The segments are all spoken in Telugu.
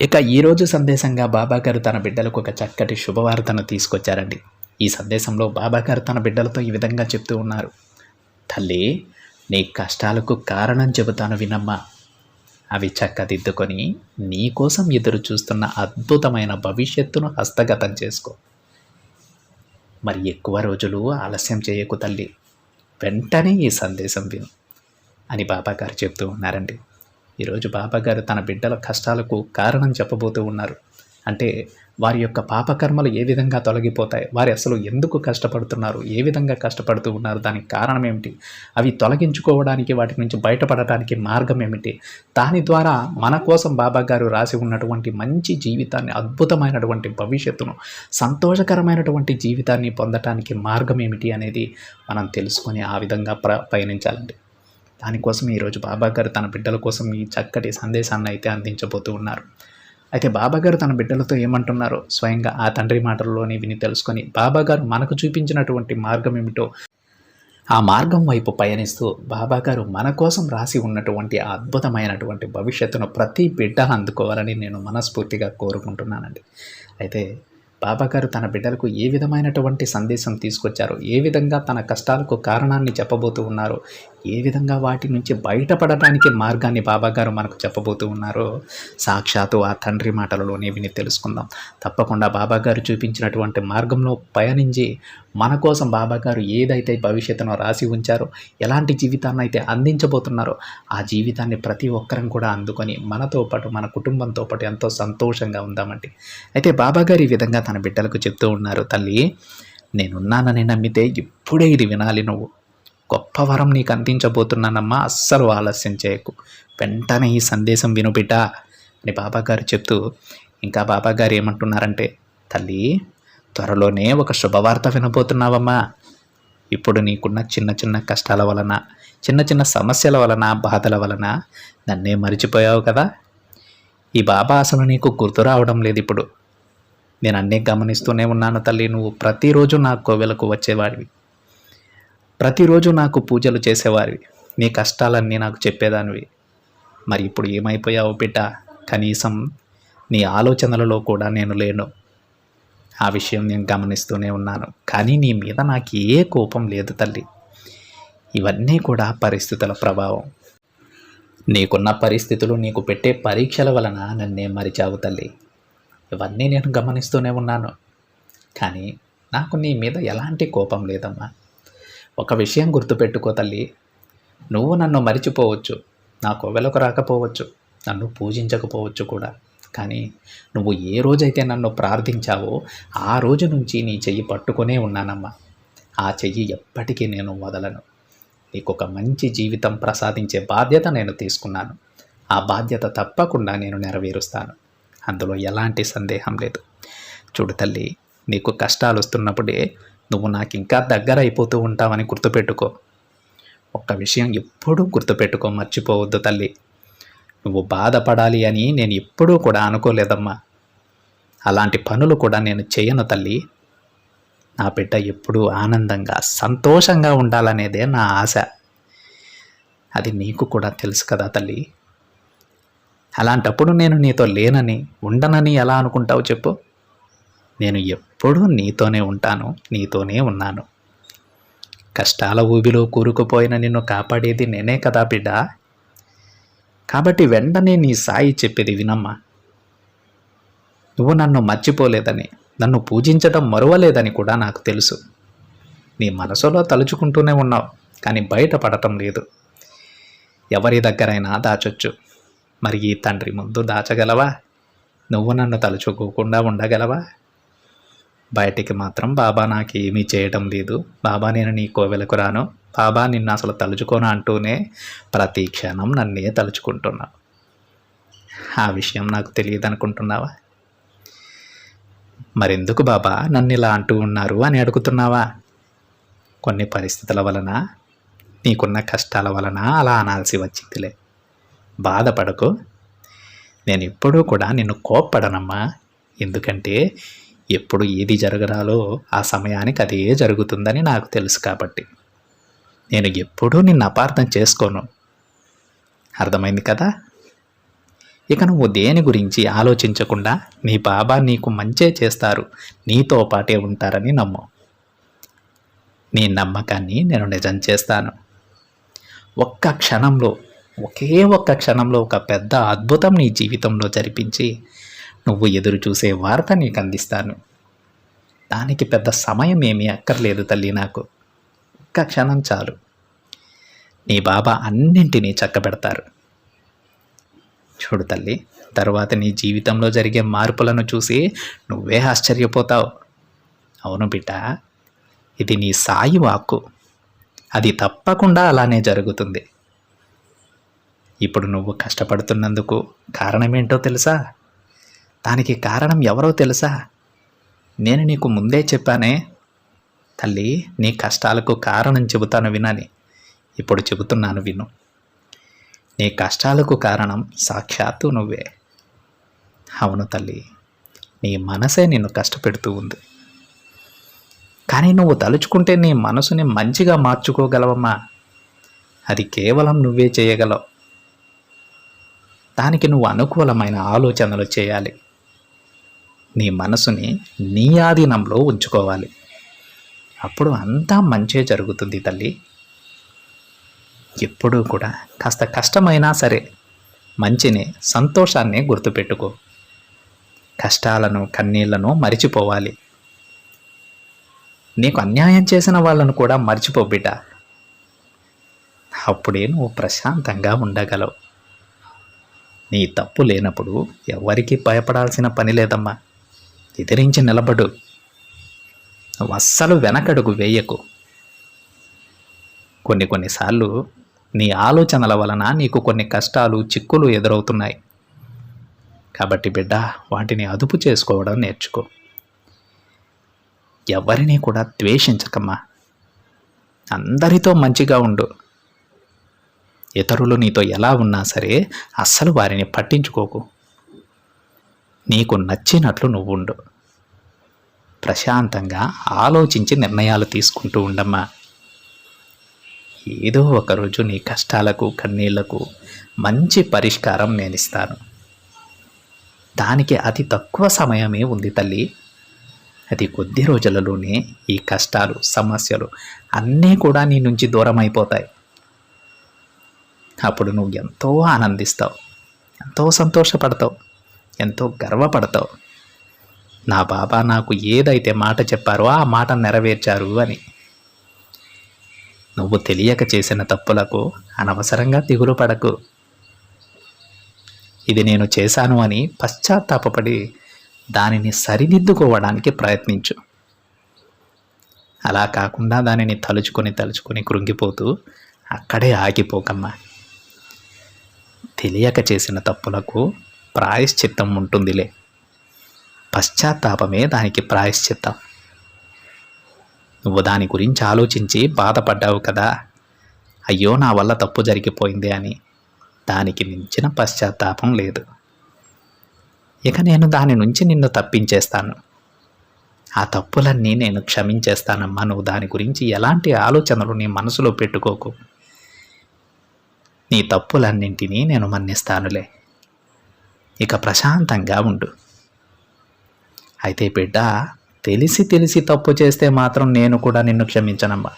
ఇక ఈరోజు సందేశంగా బాబాగారు తన బిడ్డలకు ఒక చక్కటి శుభవార్తను తీసుకొచ్చారండి. ఈ సందేశంలో బాబాగారు తన బిడ్డలతో ఈ విధంగా చెప్తూ ఉన్నారు. తల్లి నీ కష్టాలకు కారణం చెబుతాను వినమ్మా. అవి చక్కదిద్దుకొని నీ కోసం ఎదురు చూస్తున్న అద్భుతమైన భవిష్యత్తును హస్తగతం చేసుకో. మరి ఎక్కువ రోజులు ఆలస్యం చేయకు తల్లి. వెంటనే ఈ సందేశం విను అని బాబాగారు చెప్తూ ఉన్నారండి. ఈరోజు బాబాగారు తన బిడ్డల కష్టాలకు కారణం చెప్పబోతూ ఉన్నారు. అంటే వారి యొక్క పాపకర్మలు ఏ విధంగా తొలగిపోతాయి? వారు అసలు ఎందుకు కష్టపడుతున్నారు? ఏ విధంగా కష్టపడుతూ ఉన్నారు? దానికి కారణం ఏమిటి? అవి తొలగించుకోవడానికి వాటి నుంచి బయటపడటానికి మార్గం ఏమిటి? దాని ద్వారా మన కోసం బాబా గారు రాసి ఉన్నటువంటి మంచి జీవితాన్ని అద్భుతమైనటువంటి భవిష్యత్తును సంతోషకరమైనటువంటి జీవితాన్ని పొందటానికి మార్గం ఏమిటి అనేది మనం తెలుసుకొని ఆ విధంగా ప్ర పయనించాలండి. దానికోసం ఈరోజు బాబా గారు తన బిడ్డల కోసం ఈ చక్కటి సందేశాన్ని అయితే అందించబోతూ ఉన్నారు. అయితే బాబాగారు తన బిడ్డలతో ఏమంటున్నారో స్వయంగా ఆ తండ్రి మాటల్లోనే విని తెలుసుకొని బాబాగారు మనకు చూపించినటువంటి మార్గం ఏమిటో ఆ మార్గం వైపు పయనిస్తూ బాబాగారు మన కోసం రాసి ఉన్నటువంటి ఆ అద్భుతమైనటువంటి భవిష్యత్తును ప్రతి బిడ్డ అందుకోవాలని నేను మనస్ఫూర్తిగా కోరుకుంటున్నానండి. అయితే బాబాగారు తన బిడ్డలకు ఏ విధమైనటువంటి సందేశం తీసుకొచ్చారో ఏ విధంగా తన కష్టాలకు కారణాన్ని చెప్పబోతూ ఉన్నారో ఏ విధంగా వాటి నుంచి బయటపడటానికి మార్గాన్ని బాబాగారు మనకు చెప్పబోతూ ఉన్నారో సాక్షాత్తు ఆ తండ్రి మాటలలోనే విని తెలుసుకుందాం. తప్పకుండా బాబాగారు చూపించినటువంటి మార్గంలో పయనించి మన కోసం బాబాగారు ఏదైతే భవిష్యత్తును రాసి ఉంచారో ఎలాంటి జీవితాన్ని అయితే అందించబోతున్నారో ఆ జీవితాన్ని ప్రతి ఒక్కరం కూడా అందుకొని మనతో పాటు మన కుటుంబంతో పాటు ఎంతో సంతోషంగా ఉందామండి. అయితే బాబాగారు ఈ విధంగా తన బిడ్డలకు చెప్తూ ఉన్నారు తల్లి నేనున్నానని నమ్మితే ఇప్పుడే ఇది వినాలి నువ్వు. గొప్ప వరం నీకు అందించబోతున్నానమ్మా అస్సలు ఆలస్యం చేయకు. వెంటనే ఈ సందేశం విను బిడ్డ అని బాబాగారు చెప్తూ ఇంకా బాబాగారు ఏమంటున్నారంటే తల్లి త్వరలోనే ఒక శుభవార్త వినబోతున్నావమ్మా. ఇప్పుడు నీకున్న చిన్న చిన్న కష్టాల వలన చిన్న చిన్న సమస్యల వలన బాధల వలన నన్నే మరిచిపోయావు కదా. ఈ బాబా అసలు నీకు గుర్తు రావడం లేదు ఇప్పుడు. నేను అన్నీ గమనిస్తూనే ఉన్నాను తల్లి. నువ్వు ప్రతిరోజు నా కోవెలకు వచ్చేవాడివి. ప్రతిరోజు నాకు పూజలు చేసేవారివి. నీ కష్టాలన్నీ నాకు చెప్పేదానివి. మరి ఇప్పుడు ఏమైపోయావు బిడ్డ? కనీసం నీ ఆలోచనలలో కూడా నేను లేను. ఆ విషయం నేను గమనిస్తూనే ఉన్నాను. కానీ నీ మీద నాకు ఏ కోపం లేదు తల్లి. ఇవన్నీ కూడా పరిస్థితుల ప్రభావం. నీకున్న పరిస్థితులు నీకు పెట్టే పరీక్షల వలన నన్నే మరిచావు తల్లి. ఇవన్నీ నేను గమనిస్తూనే ఉన్నాను. కానీ నాకు నీ మీద ఎలాంటి కోపం లేదమ్మా. ఒక విషయం గుర్తుపెట్టుకో తల్లి. నువ్వు నన్ను మరిచిపోవచ్చు. నా కోవెలకు రాకపోవచ్చు. నన్ను పూజించకపోవచ్చు కూడా. కానీ నువ్వు ఏ రోజైతే నన్ను ప్రార్థించావో ఆ రోజు నుంచి నీ చెయ్యి పట్టుకునే ఉన్నానమ్మా. ఆ చెయ్యి ఎప్పటికీ నేను వదలను. నీకు ఒక మంచి జీవితం ప్రసాదించే బాధ్యత నేను తీసుకున్నాను. ఆ బాధ్యత తప్పకుండా నేను నెరవేరుస్తాను. అందులో ఎలాంటి సందేహం లేదు. చూడు తల్లి నీకు కష్టాలు వస్తున్నప్పుడే నువ్వు నాకు ఇంకా దగ్గర అయిపోతూ ఉంటావని గుర్తుపెట్టుకో. ఒక్క విషయం ఎప్పుడూ గుర్తుపెట్టుకో మర్చిపోవద్దు తల్లి. నువ్వు బాధపడాలి అని నేను ఎప్పుడూ కూడా అనుకోలేదమ్మా. అలాంటి పనులు కూడా నేను చేయను తల్లి. నా బిడ్డ ఎప్పుడూ ఆనందంగా సంతోషంగా ఉండాలనేదే నా ఆశ. అది నీకు కూడా తెలుసు కదా తల్లి. అలాంటప్పుడు నేను నీతో లేనని ఉండనని ఎలా అనుకుంటావు చెప్పు. నేను ఎప్పుడూ నీతోనే ఉంటాను నీతోనే ఉన్నాను. కష్టాల ఊబిలో కూరుకుపోయిన నిన్ను కాపాడేది నేనే కదా బిడ్డ. కాబట్టి వెంటనే నీ సాయి చెప్పేది వినమ్మా. నువ్వు నన్ను మర్చిపోలేదని నన్ను పూజించడం మరువలేదని కూడా నాకు తెలుసు. నీ మనసులో తలుచుకుంటూనే ఉన్నావు కానీ బయటపడటం లేదు. ఎవరి దగ్గరైనా దాచొచ్చు. మరి ఈ తండ్రి ముందు దాచగలవా? నువ్వు నన్ను తలుచుకోకుండా ఉండగలవా? బయటికి మాత్రం బాబా నాకు ఏమీ చేయటం లేదు. బాబా నేను నీ కోవెలకు రాను. బాబా నిన్ను అసలు తలుచుకోను అంటూనే ప్రతి క్షణం నన్నే తలుచుకుంటున్నావు ఆ విషయం నాకు తెలియదు అనుకుంటున్నావా మరెందుకు బాబా నన్ను ఇలా అంటూ ఉన్నారు అని అడుగుతున్నావా? కొన్ని పరిస్థితుల వలన నీకున్న కష్టాల వలన అలా అనాల్సి వచ్చిందిలే. బాధపడకు. నేను ఎప్పుడూ కూడా నిన్ను కోప్పడనమ్మా. ఎందుకంటే ఎప్పుడు ఏది జరగరాలో ఆ సమయానికి అదే జరుగుతుందని నాకు తెలుసు కాబట్టి. నేను ఎప్పుడూ నిన్ను అపార్థం చేసుకోను. అర్థమైంది కదా? ఇక నువ్వు దేని గురించి ఆలోచించకుండా నీ బాబా నీకు మంచే చేస్తారు. నీతో పాటే ఉంటారని నమ్ము. నీ నమ్మకాన్ని నేను నిజం చేస్తాను. ఒక్క క్షణంలో ఒకే ఒక్క క్షణంలో ఒక పెద్ద అద్భుతం నీ జీవితంలో జరిపించి నువ్వు ఎదురు చూసే వార్త నీకు అందిస్తాను. దానికి పెద్ద సమయం ఏమీ అక్కర్లేదు తల్లి నాకు. ఒక్క క్షణం చాలు. నీ బాబా అన్నింటినీ చక్కబెడతారు. చూడు తల్లి తర్వాత నీ జీవితంలో జరిగే మార్పులను చూసి నువ్వే ఆశ్చర్యపోతావు. అవును బిడ్డ ఇది నీ సాయి వాక్కు. అది తప్పకుండా అలానే జరుగుతుంది. ఇప్పుడు నువ్వు కష్టపడుతున్నందుకు కారణమేంటో తెలుసా? దానికి కారణం ఎవరో తెలుసా? నేను నీకు ముందే చెప్పానే. తల్లి నీ కష్టాలకు కారణం చెబుతాను వినని ఇప్పుడు చెబుతున్నాను విను. నీ కష్టాలకు కారణం సాక్షాత్తు నువ్వే. అవును తల్లి నీ మనసే నిన్ను కష్టపెడుతూ ఉంది. కానీ నువ్వు తలుచుకుంటే నీ మనసుని మంచిగా మార్చుకోగలవమ్మా. అది కేవలం నువ్వే చేయగలవు. దానికి నువ్వు అనుకూలమైన ఆలోచనలు చేయాలి. నీ మనసుని నీ ఆధీనంలో ఉంచుకోవాలి. అప్పుడు అంతా మంచే జరుగుతుంది తల్లి. ఎప్పుడూ కూడా కాస్త కష్టమైనా సరే మంచిని సంతోషాన్ని గుర్తుపెట్టుకో. కష్టాలను కన్నీళ్ళను మరిచిపోవాలి. నీకు అన్యాయం చేసిన వాళ్ళను కూడా మర్చిపో బిడ్డ. అప్పుడే నువ్వు ప్రశాంతంగా ఉండగలవు. నీ తప్పు లేనప్పుడు ఎవరికి భయపడాల్సిన పని లేదమ్మా. ఎదిరించి నిలబడు. నువ్వు అస్సలు వెనకడుగు వేయకు. కొన్ని కొన్నిసార్లు నీ ఆలోచనల వలన నీకు కొన్ని కష్టాలు చిక్కులు ఎదురవుతున్నాయి. కాబట్టి బిడ్డ వాటిని అదుపు చేసుకోవడం నేర్చుకో. ఎవరిని కూడా ద్వేషించకమ్మా. అందరితో మంచిగా ఉండు. ఇతరులు నీతో ఎలా ఉన్నా సరే అస్సలు వారిని పట్టించుకోకు. నీకు నచ్చినట్లు నువ్వు ఉండు. ప్రశాంతంగా ఆలోచించి నిర్ణయాలు తీసుకుంటూ ఉండమ్మా. ఏదో ఒకరోజు నీ కష్టాలకు కన్నీళ్ళకు మంచి పరిష్కారం నేను ఇస్తాను దానికి అతి తక్కువ సమయమే ఉంది తల్లి. అది కొద్ది రోజులలోనే ఈ కష్టాలు సమస్యలు అన్నీ కూడా నీ నుంచి దూరం అయిపోతాయి అప్పుడు నువ్వు ఎంతో ఆనందిస్తావు ఎంతో సంతోషపడతావు ఎంతో గర్వపడతావు. నా బాబా నాకు ఏదైతే మాట చెప్పారో ఆ మాట నెరవేర్చారు అని. నువ్వు తెలియక చేసిన తప్పులకు అనవసరంగా దిగులు పడకు. ఇది నేను చేశాను అని పశ్చాత్తాపపడి దానిని సరిదిద్దుకోవడానికి ప్రయత్నించు. అలా కాకుండా దానిని తలుచుకొని తలుచుకొని కృంగిపోతూ అక్కడే ఆగిపోకమ్మా. తెలియక చేసిన తప్పులకు ప్రాయశ్చిత్తం ఉంటుందిలే. పశ్చాత్తాపమే దానికి ప్రాయశ్చిత్తం. నువ్వు దాని గురించి ఆలోచించి బాధపడ్డావు కదా. అయ్యో నా వల్ల తప్పు జరిగిపోయింది అని. దానికి మించిన పశ్చాత్తాపం లేదు. ఇక నేను దాని నుంచి నిన్ను తప్పించేస్తాను. ఆ తప్పులన్నీ నేను క్షమించేస్తానమ్మా. నువ్వు దాని గురించి ఎలాంటి ఆలోచనలు నీ మనసులో పెట్టుకోకు. నీ తప్పులన్నింటినీ నేను మన్నిస్తానులే. ఇక ప్రశాంతంగా ఉండు. అయితే బిడ్డ తెలిసి తెలిసి తప్పు చేస్తే మాత్రం నేను కూడా నిన్ను క్షమించనమ్మా.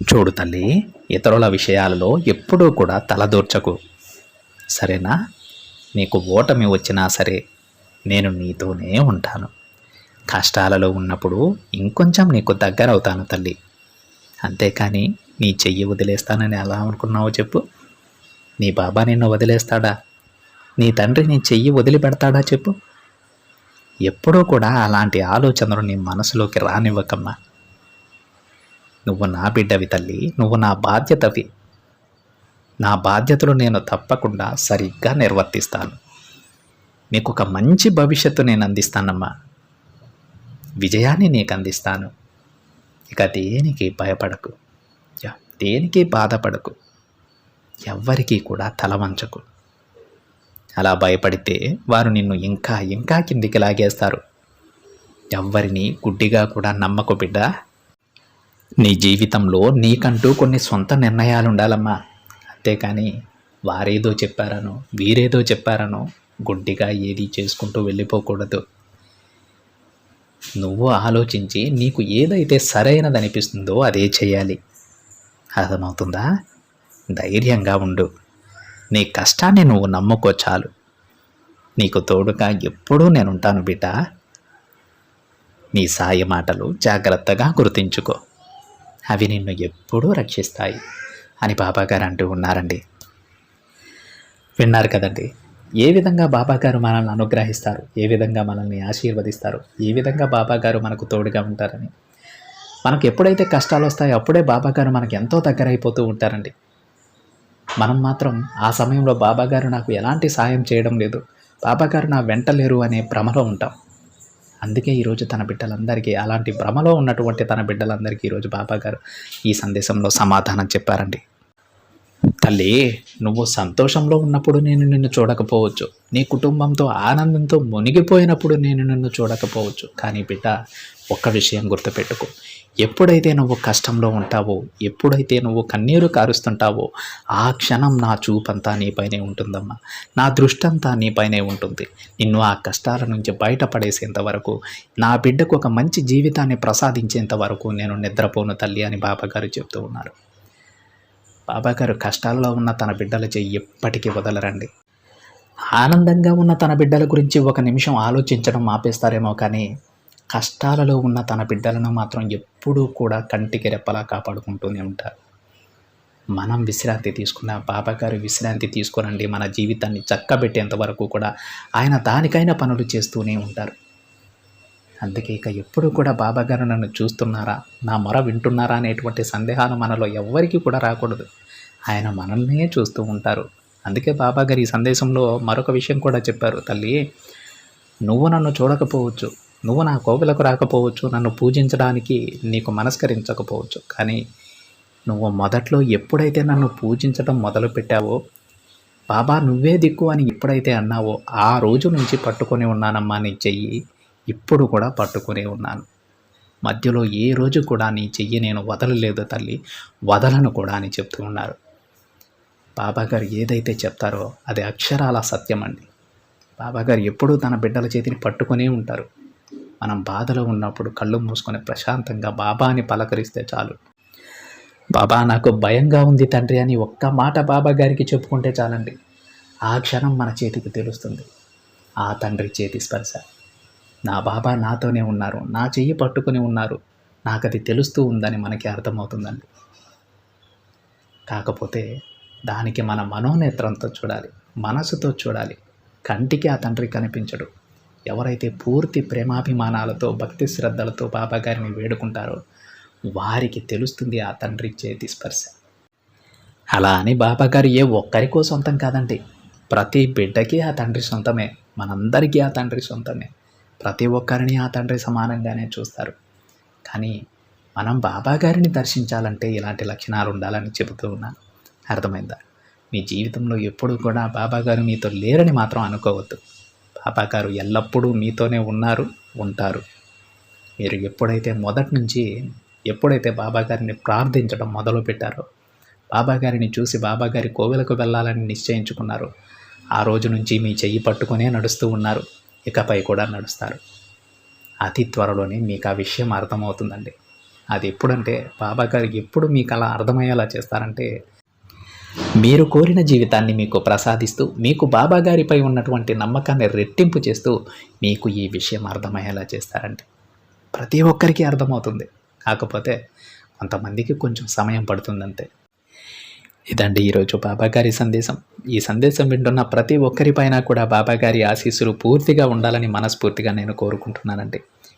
చూడు తల్లి ఇతరుల విషయాలలో ఎప్పుడూ కూడా తలదూర్చకు. సరేనా? నీకు ఓటమి వచ్చినా సరే నేను నీతోనే ఉంటాను. కష్టాలలో ఉన్నప్పుడు ఇంకొంచెం నీకు దగ్గర అవుతాను తల్లి. అంతేకాని నీ చెయ్యి వదిలేస్తానని ఎలా అనుకున్నావో చెప్పు. నీ బాబా నిన్ను వదిలేస్తాడా? నీ తండ్రి నీ చెయ్యి వదిలిపెడతాడా చెప్పు. ఎప్పుడూ కూడా అలాంటి ఆలోచనలు నీ మనసులోకి రానివ్వకమ్మా. నువ్వు నా బిడ్డవి తల్లి నువ్వు నా బాధ్యతవి. నా బాధ్యతలు నేను తప్పకుండా సరిగ్గా నిర్వర్తిస్తాను. మీకు ఒక మంచి భవిష్యత్తు నేను అందిస్తానమ్మా. విజయాన్ని నీకు అందిస్తాను ఇక దేనికి భయపడకు. దేనికి బాధపడకు. ఎవ్వరికీ కూడా తల వంచకు. అలా భయపడితే వారు నిన్ను ఇంకా ఇంకా కిందికి లాగేస్తారు. ఎవ్వరిని గుడ్డిగా కూడా నమ్మకు బిడ్డ. నీ జీవితంలో నీకంటూ కొన్ని సొంత నిర్ణయాలు ఉండాలమ్మా అంతేకాని వారేదో చెప్పారనో వీరేదో చెప్పారనో గుడ్డిగా ఏది చేసుకుంటూ వెళ్ళిపోకూడదు. నువ్వు ఆలోచించి నీకు ఏదైతే సరైనది అనిపిస్తుందో అదే చేయాలి. అర్థమవుతుందా? ధైర్యంగా ఉండు. నీ కష్టాన్ని నువ్వు నమ్ముకో చాలు. నీకు తోడుగా ఎప్పుడూ నేనుంటాను బిడ్డ. నీ సాయి మాటలు జాగ్రత్తగా గుర్తించుకో. అవి నిన్ను ఎప్పుడూ రక్షిస్తాయి అని బాబాగారు అంటూ ఉన్నారండి. విన్నారు కదండి. ఏ విధంగా బాబాగారు మనల్ని అనుగ్రహిస్తారు? ఏ విధంగా మనల్ని ఆశీర్వదిస్తారు? ఏ విధంగా బాబాగారు మనకు తోడుగా ఉంటారని? మనకు ఎప్పుడైతే కష్టాలు వస్తాయో అప్పుడే బాబాగారు మనకు ఎంతో దగ్గర అయిపోతూ ఉంటారండి. మనం మాత్రం ఆ సమయంలో బాబాగారు నాకు ఎలాంటి సాయం చేయడం లేదు. బాబాగారు నా వెంట లేరు అనే భ్రమలో ఉంటాం. అందుకే ఈరోజు తన బిడ్డలందరికీ అలాంటి భ్రమలో ఉన్నటువంటి తన బిడ్డలందరికీ ఈరోజు బాబాగారు ఈ సందేశంలో సమాధానం చెప్పారండి. తల్లి నువ్వు సంతోషంలో ఉన్నప్పుడు నేను నిన్ను చూడకపోవచ్చు. నీ కుటుంబంతో ఆనందంతో మునిగిపోయినప్పుడు నేను నిన్ను చూడకపోవచ్చు. కానీ బిడ్డ ఒక్క విషయం గుర్తుపెట్టుకో. ఎప్పుడైతే నువ్వు కష్టంలో ఉంటావో ఎప్పుడైతే నువ్వు కన్నీరు కారుస్తుంటావో ఆ క్షణం నా చూపంతా నీపైనే ఉంటుందమ్మా. నా దృష్టంతా నీపైనే ఉంటుంది. నిన్ను ఆ కష్టాల నుంచి బయటపడేసేంత వరకు నా బిడ్డకు ఒక మంచి జీవితాన్ని ప్రసాదించేంత వరకు నేను నిద్రపోను తల్లి అని బాబాగారు చెప్తూ ఉన్నారు. బాబాగారు కష్టాల్లో ఉన్న తన బిడ్డల చెయ్యి ఎప్పటికీ వదలరండి. ఆనందంగా ఉన్న తన బిడ్డల గురించి ఒక నిమిషం ఆలోచించడం ఆపేస్తారేమో కానీ కష్టాలలో ఉన్న తన బిడ్డలను మాత్రం ఎప్పుడూ కూడా కంటికి రెప్పలా కాపాడుకుంటూనే ఉంటారు. మనం విశ్రాంతి తీసుకున్న బాబాగారు విశ్రాంతి తీసుకోనండి మన జీవితాన్ని చక్కబెట్టేంత వరకు కూడా ఆయన దానికైనా పనులు చేస్తూనే ఉంటారు. అందుకే ఇక ఎప్పుడు కూడా బాబాగారు నన్ను చూస్తున్నారా నా మొర వింటున్నారా అనేటువంటి సందేహాలు మనలో ఎవ్వరికీ కూడా రాకూడదు. ఆయన మనల్నే చూస్తూ ఉంటారు. అందుకే బాబాగారు ఈ సందేశంలో మరొక విషయం కూడా చెప్పారు. తల్లి నువ్వు నన్ను చూడకపోవచ్చు. నువ్వు నా కోవిలకు రాకపోవచ్చు నన్ను పూజించడానికి నీకు మనస్కరించకపోవచ్చు కానీ నువ్వు మొదట్లో ఎప్పుడైతే నన్ను పూజించడం మొదలు పెట్టావో బాబా నువ్వే దిక్కు అని ఎప్పుడైతే అన్నావో ఆ రోజు నుంచి పట్టుకొని ఉన్నానమ్మా నీ చెయ్యి. ఇప్పుడు కూడా పట్టుకునే ఉన్నాను. మధ్యలో ఏ రోజు కూడా నీ చెయ్యి నేను వదలలేదు తల్లి వదలను కూడా అని చెప్తూ ఉన్నారు. బాబాగారు ఏదైతే చెప్తారో అది అక్షరాల సత్యం అండి బాబాగారు ఎప్పుడూ తన బిడ్డల చేతిని పట్టుకునే ఉంటారు. మనం బాధలో ఉన్నప్పుడు కళ్ళు మూసుకొని ప్రశాంతంగా బాబాని పలకరిస్తే చాలు. బాబా నాకు భయంగా ఉంది తండ్రి అని ఒక్క మాట బాబా గారికి చెప్పుకుంటే చాలండి. ఆ క్షణం మన చేతికి తెలుస్తుంది. ఆ తండ్రి చేతి స్పర్శ. నా బాబా నాతోనే ఉన్నారు. నా చెయ్యి పట్టుకుని ఉన్నారు. నాకు అది తెలుస్తూ ఉందని మనకి అర్థమవుతుందండి. కాకపోతే దానికి మన మనోనేత్రంతో చూడాలి. మనసుతో చూడాలి. కంటికి ఆ తండ్రి కనిపించడు. ఎవరైతే పూర్తి ప్రేమాభిమానాలతో భక్తి శ్రద్ధలతో బాబాగారిని వేడుకుంటారో వారికి తెలుస్తుంది ఆ తండ్రి చేతి స్పర్శ. అలా అని బాబాగారు ఏ ఒక్కరికో సొంతం కాదండి. ప్రతి బిడ్డకి ఆ తండ్రి సొంతమే. మనందరికీ ఆ తండ్రి సొంతమే. ప్రతి ఒక్కరిని ఆ తండ్రి సమానంగానే చూస్తారు. కానీ మనం బాబాగారిని దర్శించాలంటే ఇలాంటి లక్షణాలు ఉండాలని చెబుతూ ఉన్నాను అర్థమైందా? మీ జీవితంలో ఎప్పుడూ కూడా బాబాగారు మీతో లేరని మాత్రం అనుకోవద్దు. బాబా గారు ఎల్లప్పుడూ మీతోనే ఉన్నారు ఉంటారు. మీరు ఎప్పుడైతే మొదటి నుంచి ఎప్పుడైతే బాబా గారిని ప్రార్థించడం మొదలు పెట్టారో బాబాగారిని చూసి బాబాగారి కోవెలకు వెళ్ళాలని నిశ్చయించుకున్నారు. ఆ రోజు నుంచి మీ చెయ్యి పట్టుకునే నడుస్తూ ఉన్నారు. ఇకపై కూడా నడుస్తారు. అతి త్వరలోనే మీకు ఆ విషయం అర్థమవుతుందండి. అది ఎప్పుడంటే బాబాగారు ఎప్పుడు మీకు అలా అర్థమయ్యేలా చేస్తారంటే మీరు కోరిన జీవితాన్ని మీకు ప్రసాదిస్తూ మీకు బాబా గారిపై ఉన్నటువంటి నమ్మకాన్ని రెట్టింపు చేస్తూ మీకు ఈ విషయం అర్థమయ్యేలా చేస్తారండి. ప్రతి ఒక్కరికి అర్థమవుతుంది. కాకపోతే కొంతమందికి కొంచెం సమయం పడుతుందంతే. ఇదండి ఈరోజు బాబాగారి సందేశం. ఈ సందేశం వింటున్న ప్రతి ఒక్కరిపైన కూడా బాబాగారి ఆశీస్సులు పూర్తిగా ఉండాలని మనస్ఫూర్తిగా నేను కోరుకుంటున్నానండి.